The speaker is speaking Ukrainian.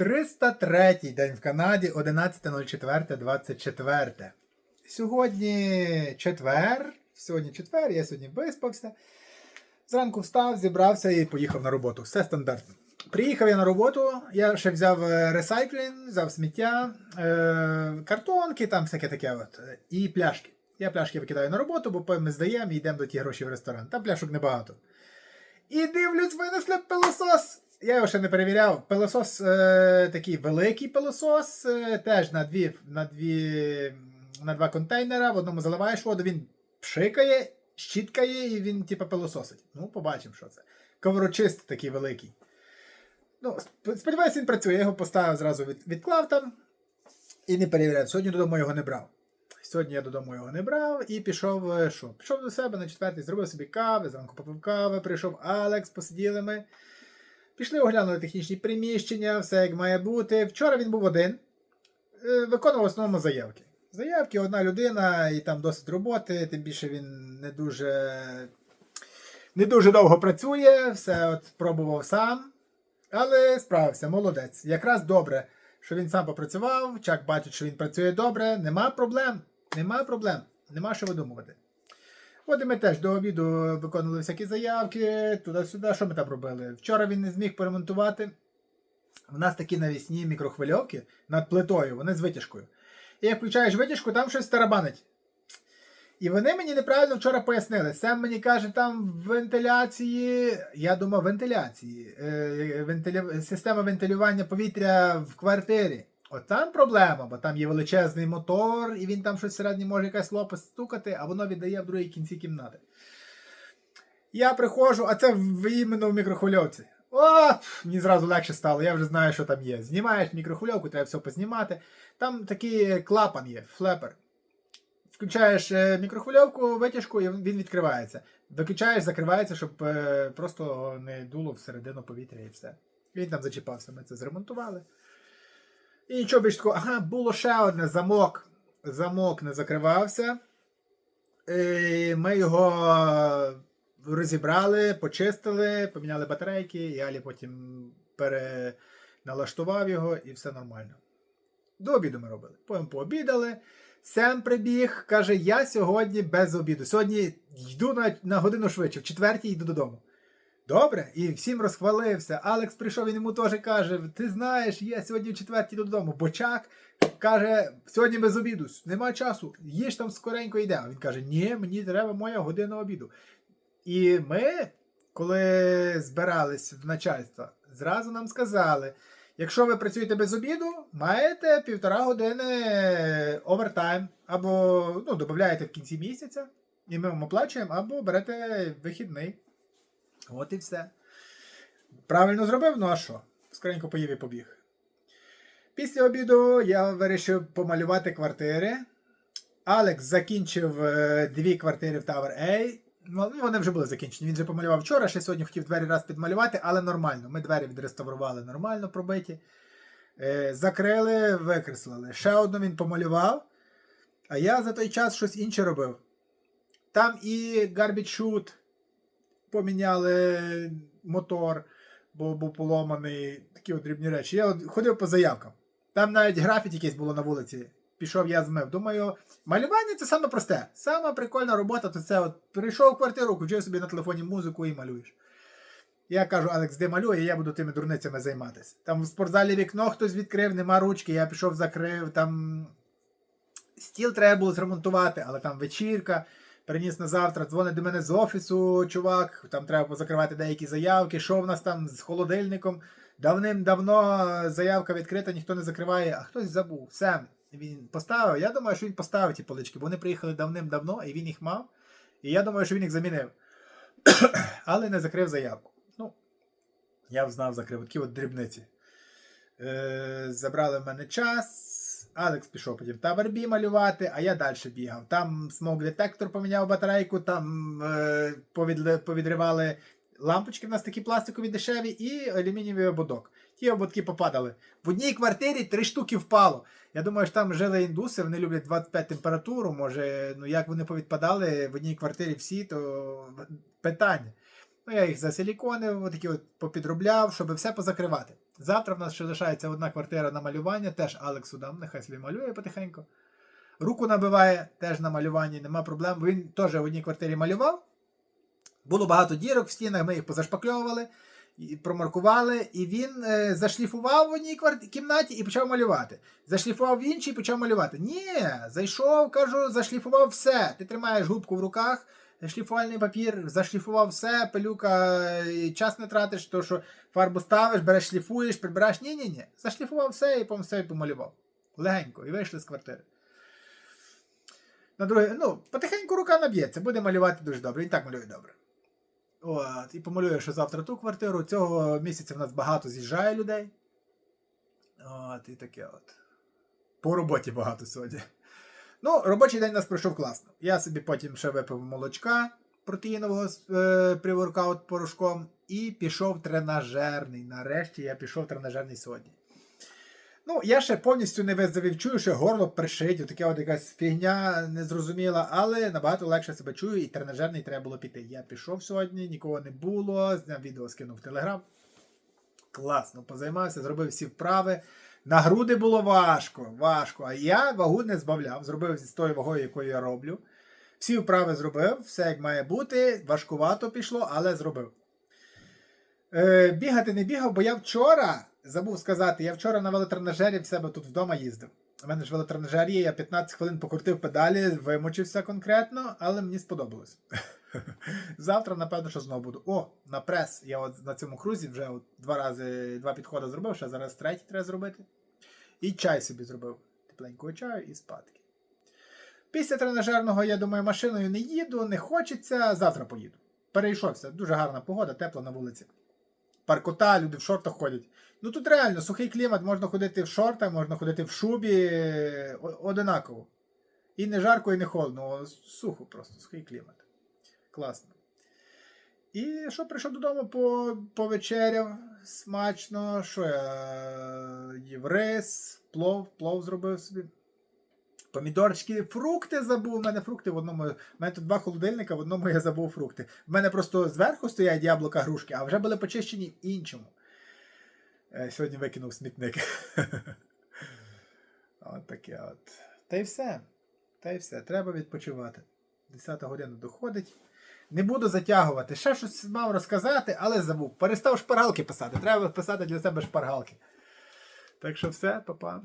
303 день в Канаді, 11.04.24. Сьогодні четвер. Сьогодні четвер, я сьогодні виспався. Зранку встав, зібрався і поїхав на роботу. Все стандартно. Приїхав я на роботу, я ще взяв е, ресайклінг, взяв сміття, е, картонки, там всяке таке от, і пляшки. Я пляшки викидаю на роботу, бо ми здаємо і йдемо до ті гроші в ресторан. Там пляшок небагато. І дивлюсь, винесли пилосос. Я його ще не перевіряв. Пилосос е, такий великий пилосос, е, теж на дві, на дві, на два контейнера. В одному заливаєш воду, він пшикає, щіткає і він типу пилососить. Ну, побачимо, що це. Коврочист такий великий. Ну, сп- сподіваюся, він працює. Я його поставив зразу від, відклав там і не перевіряв. Сьогодні додому його не брав. Сьогодні я додому його не брав і пішов, е, що? Пішов до себе на четвертий, зробив собі кави, зранку попив кави, прийшов Алекс, посиділи ми. Пішли оглянули технічні приміщення, все як має бути. Вчора він був один, е, виконував в основному заявки. Заявки, одна людина, і там досить роботи, тим більше він не дуже, не дуже довго працює, все от пробував сам. Але справився, молодець. Якраз добре, що він сам попрацював, Чак бачить, що він працює добре, нема проблем. Нема проблем, нема що видумувати. От і ми теж до обіду виконували всякі заявки, туди-сюди. Що ми там робили? Вчора він не зміг поремонтувати. У нас такі навісні мікрохвильовки над плитою, вони з витяжкою. І як включаєш витяжку, там щось тарабанить. І вони мені неправильно вчора пояснили. Сем мені каже, там вентиляції. Я думав, вентиляції. Е, вентилю... Система вентилювання повітря в квартирі. От там проблема, бо там є величезний мотор, і він там щось всередині може якась лопа стукати, а воно віддає в другій кінці кімнати. Я приходжу, а це іменно в мікрохвильовці. О, мені зразу легше стало, я вже знаю, що там є. Знімаєш мікрохвильовку, треба все познімати. Там такий клапан є, флепер. Включаєш е, мікрохвильовку, витяжку, і він відкривається. Виключаєш, закривається, щоб е, просто не дуло всередину повітря і все. Він там зачіпався, ми це зремонтували. І нічого більш такого. Ага, було ще одне замок. Замок не закривався. І ми його розібрали, почистили, поміняли батарейки, і Алі потім переналаштував його і все нормально. До обіду ми робили. Потім пообідали. Сем прибіг, каже: Я сьогодні без обіду. Сьогодні йду на, на годину швидше, в четвертій йду додому. Добре, і всім розхвалився. Алекс прийшов, він йому теж каже: Ти знаєш, я сьогодні в четвертій додому. Бочак каже, сьогодні без обіду, нема часу, їж там скоренько йде. А він каже, ні, мені треба моя година обіду. І ми, коли збирались в начальство, зразу нам сказали: якщо ви працюєте без обіду, маєте півтора години овертайм, або ну, додаєте в кінці місяця, і ми вам оплачуємо, або берете вихідний. От і все. Правильно зробив, ну а що? Скоренько поїв і побіг. Після обіду я вирішив помалювати квартири. Алекс закінчив е, дві квартири в Tower A. Ну, вони вже були закінчені. Він вже помалював вчора, ще сьогодні хотів двері раз підмалювати, але нормально. Ми двері відреставрували нормально пробиті. Е, закрили, викреслили. Ще одну він помалював. А я за той час щось інше робив. Там і Garbage Chute поміняли мотор, бо був поломаний, такі от дрібні речі. Я ходив по заявкам. Там навіть графіті якесь було на вулиці. Пішов, я змив. Думаю, малювання це саме просте. Сама прикольна робота, то це от прийшов в квартиру, включив собі на телефоні музику і малюєш. Я кажу, Алекс, де малює, я буду тими дурницями займатися. Там в спортзалі вікно хтось відкрив, нема ручки, я пішов, закрив, там стіл треба було зремонтувати, але там вечірка. Приніс на завтра, дзвонить до мене з офісу, чувак, там треба позакривати деякі заявки. Що в нас там з холодильником? Давним-давно заявка відкрита, ніхто не закриває, а хтось забув. Сем, він поставив. Я думаю, що він поставив ті полички, бо вони приїхали давним-давно, і він їх мав. І я думаю, що він їх замінив. Але не закрив заявку. Ну, я б знав, закрив такі от дрібниці. Е, забрали в мене час. Алекс пішов потім Тавербі малювати, а я далі бігав. Там смог детектор поміняв батарейку, там е, повідривали лампочки, в нас такі пластикові дешеві, і алюмінієвий ободок. Ті ободки попадали. В одній квартирі три штуки впало. Я думаю, що там жили індуси, вони люблять 25 температуру. Може, ну як вони повідпадали в одній квартирі всі, то питання. Ну, я їх засиліконив, отакі от попідробляв, щоб все позакривати. Завтра в нас ще лишається одна квартира на малювання, теж Алексу дам, нехай собі малює потихеньку. Руку набиває теж на малюванні, нема проблем. Він теж в одній квартирі малював. Було багато дірок в стінах, ми їх позашпакльовували, промаркували, і він е, зашліфував в одній кварти- кімнаті і почав малювати. Зашліфував в іншій і почав малювати. Ні, зайшов, кажу, зашліфував все. Ти тримаєш губку в руках, шліфувальний папір, зашліфував все, пилюка, і час не тратиш, то що фарбу ставиш, береш, шліфуєш, прибираєш. Ні, ні, ні. Зашліфував все і все помалював. Легенько, і вийшли з квартири. На друге, ну, потихеньку рука наб'ється, буде малювати дуже добре. Він так малює добре. От, і помалює, що завтра ту квартиру. Цього місяця в нас багато з'їжджає людей. От, і таке от. По роботі багато сьогодні. Ну, робочий день у нас пройшов класно. Я собі потім ще випив молочка протеїнового з е, pre-workout порошком і пішов тренажерний. Нарешті я пішов тренажерний сьогодні. Ну, я ще повністю не виздавів, чую, що горло пришить, таке от якась фігня незрозуміла, але набагато легше себе чую, і тренажерний треба було піти. Я пішов сьогодні, нікого не було, зняв відео, скинув в Телеграм. Класно, позаймався, зробив всі вправи. На груди було важко, важко. А я вагу не збавляв, зробив з тою вагою, якою я роблю. Всі вправи зробив, все як має бути. Важкувато пішло, але зробив. Е, бігати не бігав, бо я вчора забув сказати, я вчора на велотренажері в себе тут вдома їздив. У мене ж велотренажер є, я 15 хвилин покрутив педалі, вимучився конкретно, але мені сподобалось. Завтра, напевно, що знову буду. О, на прес. Я от на цьому крузі вже от два рази два підходи зробив, ще зараз третій треба зробити. І чай собі зробив. Тепленького чаю і спадки. Після тренажерного, я думаю, машиною не їду, не хочеться. Завтра поїду. Перейшовся. Дуже гарна погода, тепло на вулиці. Паркота, люди в шортах ходять. Ну тут реально сухий клімат, можна ходити в шортах, можна ходити в шубі е, одинаково. І не жарко, і не холодно, сухо просто, сухий клімат. Класно. І що прийшов додому, по, повечеряв смачно, що я їв рис, плов, плов зробив собі. Помідорчики, фрукти забув. У мене фрукти в одному. У мене тут два холодильника, в одному я забув фрукти. В мене просто зверху стоять яблука, грушки, а вже були почищені іншому. Е, Сьогодні викинув смітник. От таке от. Та й все. Та й все. Треба відпочивати. 10 година доходить. Не буду затягувати. Ще щось мав розказати, але забув. Перестав шпаргалки писати. Треба писати для себе шпаргалки. Так що все, папа.